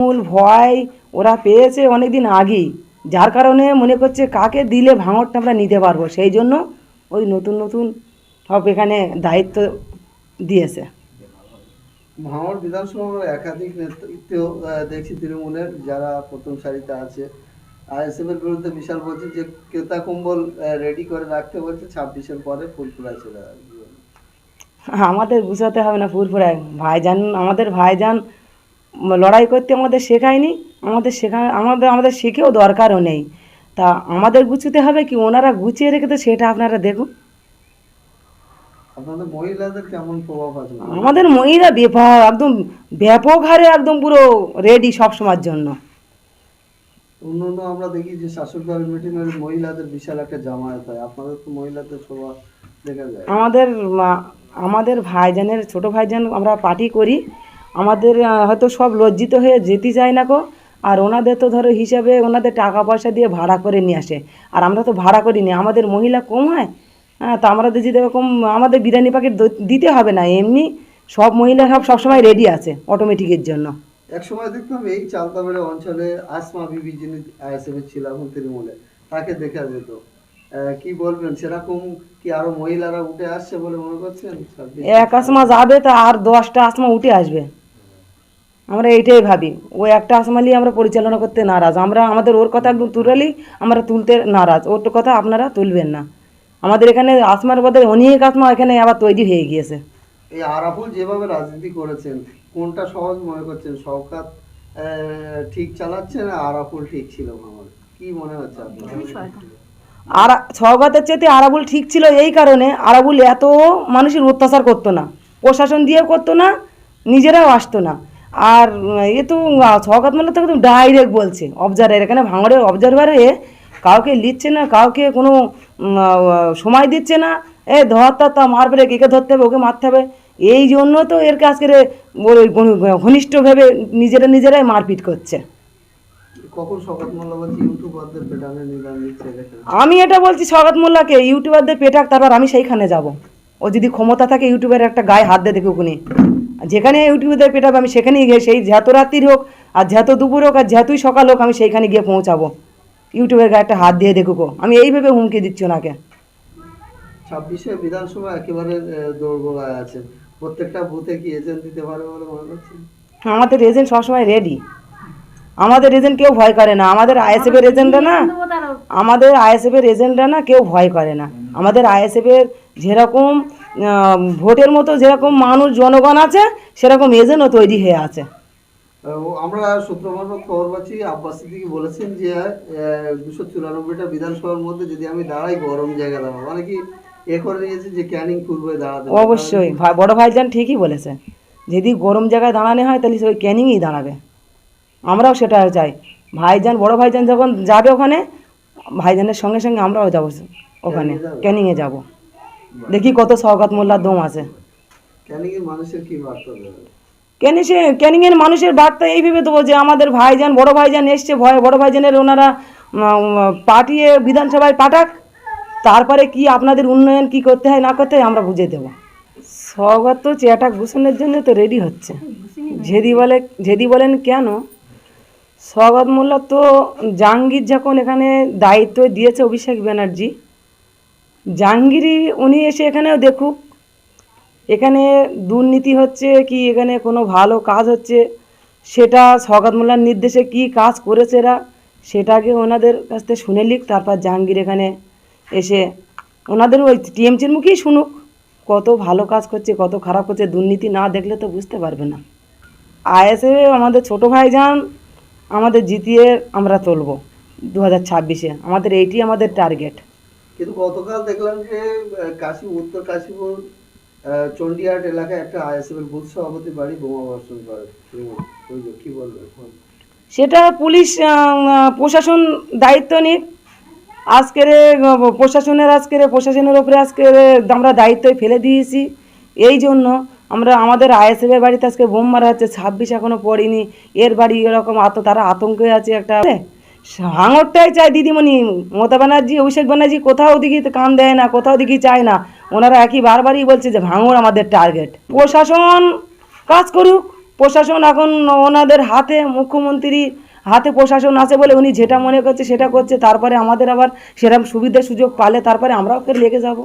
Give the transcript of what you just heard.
মূল ভয় ওরা পেয়েছে অনেকদিন আগেই। যার কারণে মনে করছে কাকে দিলে ভাঙরটা আমরা নিতে পারব? সেই জন্য ওই নতুন নতুন সব এখানে দায়িত্ব দিয়েছে। ভাঙর বিধানসভার একাধিক নেতৃত্ব দেখছি তৃণমূলের যারা প্রথম সারিতে আছে। আইএসএফ এর বিরুদ্ধে বিশাল বলছে যে ক্রেতা কম্বল রেডি করে রাখতে বলছে ছাব্বিশের পরে ফুলফুলা চলে আসবে। আমাদের বুঝাতে হবে না ফুরফুরায় ভাইজান আমাদের ভাইজান লড়াই করতে আমাদের শেখায়নি আমাদের শেখা আমাদের আমাদের শিখেও দরকারও নেই। তা আমাদের গুছতে হবে কি ওনারা গুছিয়ে রেখেছে সেটা আপনারা দেখুন। আমাদের মহিলা ব্যাপক একদম ব্যাপক হারে একদম পুরো রেডি সব সময়ের জন্য। অন্যান্য আমরা দেখি যে শাসক দলের মিটিংয়ে মহিলাদের বিশাল একটা জামায়াত হয়। আপনাদের তো মহিলাদের সভা দেখা যায়। আমাদের আমাদের ভাইজানের ছোট ভাইজান আমরা পার্টি করি। আমাদের হয়তো সব লজ্জিত হয়ে যেতে চায় না কো আর ওনাদের তো ধরো হিসাবে ওনাদের টাকা পয়সা দিয়ে ভাড়া করে নিয়ে আসে। আর আমরা তো ভাড়া করিনি আমাদের মহিলা কম হয়। হ্যাঁ তো আমরা যদি এরকম আমাদের বিরিয়ানি প্যাকেট দিতে হবে না এমনি সব মহিলা সব সবসময় রেডি আছে অটোমেটিকের জন্য। এক সময় দেখতাম এই চালতাবেড়ে অঞ্চলে আসমা বিবি যিনি আইএসএফ এর ছিল তৃণমূলে তাকে দেখা যেত। কি বলবেন সেরকম কি আরও মহিলারা উঠে আসছে বলে মনে করছেন? এক আসমা যাবে তা আর দশটা আসমা উঠে আসবে। আমরা এইটাই ভাবি। ও একটা আসমা নিয়ে আমরা পরিচালনা করতে নারাজ। আমরা আমাদের ওর কথা একদম তুলালি আমরা তুলতে নারাজ। ওর কথা আপনারা তুলবেন না। আমাদের এখানে আসমার বদলে অনেক আসমা এখানে আবার তৈরি হয়ে গিয়েছে। এই আরাফুল যেভাবে রাজনীতি করেছেন কোনটা সহজ মনে করছেন? আহ, ঠিক চালাচ্ছে না আরাফুল ঠিক ছিল আমার? কি মনে হচ্ছে আপনার? আর সৌগাতের চেয়ে আরাবুল ঠিক ছিল এই কারণে আরাবুল এত মানুষের অত্যাচার করতো না। প্রশাসন দিয়েও করতো না নিজেরাও আসতো না। আর এ তো সৌগাত মাল্লা তো একদম ডাইরেক্ট বলছে। অবজারভার এখানে ভাঙড়ে অবজারভারে কাউকে লিখছে না কাউকে কোনো সময় দিচ্ছে না। এ ধরতে তা মারবে একে ধরতে হবে ওকে মারতে হবে। এই জন্য তো এরকে আজকে ঘনিষ্ঠ ভেবে নিজেরা নিজেরাই মারপিট করছে। শওকত আমি এটা বলছি স্বাগত মোল্লাকে ইউটিউবারদের পেটাক তারপর আমি সেইখানে যাব। ও যদি ক্ষমতা থাকে ইউটিউবের একটা গায়ে হাত দিয়ে দেখুক উনি। যেখানে ইউটিউবের পেটাবে আমি সেখানেই গিয়ে সেই যত রাত্রির হোক আর যত দুপুর হোক আর যতই সকাল হোক আমি সেইখানে গিয়ে পৌঁছাবো। ইউটিউবের গায়ে একটা হাত দিয়ে দেখুক। আমি এইভাবে হুমকি দিচ্ছি ওনাকে। ছাব্বিশে বিধানসভা একেবারে দৌড়গোড়ায় আছে। প্রত্যেকটা বুথে কি এজেন্ট দিতে পারে বলে মনে করছেন? আমাদের এজেন্ট সবসময় রেডি আমাদের এজেন্ট কেউ ভয় করে না। আমাদের আইএসএফ এর এজেন্টরা না আমাদের আইএসএফ এর এজেন্টরা না কেউ ভয় করে না। আমাদের আইএসএফ এর যেরকম ভোটের মতো যেরকম মানুষ জনগণ আছে সেরকম এজেন্টও তৈরি হয়ে আছে। আমরা সূত্র মারফত খবর পাচ্ছি আব্বাস সিদ্দিকি বলেছেন যে দুশো চুরানব্বইটা বিধানসভার মধ্যে যদি আমি দাঁড়াই গরম জায়গা দাঁড়াবো। মানে কি এ করে নিয়েছে যে ক্যানিং পূর্বে দাঁড়াতে হবে। অবশ্যই। বড় ভাইজান ঠিকই বলেছে। যদি গরম জায়গায় দাঁড়ানো হয় তাহলে সে ওই ক্যানিংই দাঁড়াবে। আমরাও সেটা চাই। ভাইজান বড় ভাইজান যখন যাবে ওখানে ভাইজানের সঙ্গে সঙ্গে আমরাও যাব ওখানে ক্যানিংয়ে যাব। দেখি কত সওগাত মোল্লার দম আছে। ক্যানিং এর মানুষের বার্তা দেবে ক্যানিংয়ের মানুষের বার্তা এই ভেবে দেবো যে আমাদের ভাইজান বড় ভাইজান এসছে ভয় বড় ভাইজানের ওনারা পাঠিয়ে বিধানসভায় পাঠাক তারপরে কি আপনাদের উন্নয়ন কি করতে হয় না করতে হয় আমরা বুঝে দেবো। স্বগত তো চেয়াটা ঘুষণের জন্য তো রেডি হচ্ছে। ঝেদি বলে ঝেদি বলেন কেন? স্বগত মোল্লা তো জাহাঙ্গীর যখন এখানে দায়িত্ব দিয়েছে অভিষেক ব্যানার্জি জাহাঙ্গীরই উনি এসে এখানেও দেখুক। এখানে দুর্নীতি হচ্ছে কি, এখানে কোনো ভালো কাজ হচ্ছে, সেটা সকাত মোল্লার নির্দেশে কি কাজ করেছে এরা, সেটাকে ওনাদের কাছ থেকে শুনে লিখ তারপর জাহাঙ্গীর এখানে এসে ওনাদের ওই টিএমসির মুখেই শুনুক। কত ভালো কাজ করছে, কত খারাপ করছে, দুর্নীতি না দেখলে তো বুঝতে পারবে না। আইএসএ আমাদের ছোটো ভাইজান আমাদের জিতিয়ে আমরা তুলবো দু হাজার ছাব্বিশে। আমাদের এইটি আমাদের টার্গেট। কিন্তু গতকাল দেখলাম যে কাশী উত্তর কাশীপুর চণ্ডীহাট এলাকায় একটা আইএসএফ এর বুথ সভাপতি বাড়ি বোমা বর্ষণ করে। কি বলবেন সেটা পুলিশ প্রশাসন দায়িত্ব নিক। আজকের প্রশাসনের আজকের, প্রশাসনের ওপরে আজকের আমরা দায়িত্ব ফেলে দিয়েছি। এই জন্য আমরা আমাদের আইএসএফ এর বাড়িতে আজকে বোম মারা হচ্ছে, ছাব্বিশ এখনও পড়িনি। এর বাড়ি এরকম আত, তারা আতঙ্কে আছে একটা। ভাঙরটাই চায় দিদিমণি। মমতা ব্যানার্জি, অভিষেক ব্যানার্জি কোথাও দিকে কান দেয় না, কোথাও দিকে চায় না। ওনারা একই বারবারই বলছে যে ভাঙর আমাদের টার্গেট প্রশাসন কাজ করুক। প্রশাসন এখন ওনাদের হাতে মুখ্যমন্ত্রী হাতে প্রশাসন আছে বলে উনি যেটা মনে করছে সেটা করছে। তারপরে আমাদের আবার সেরকম সুবিধা সুযোগ পালে, তারপরে আমরাও ফের লেগে যাব।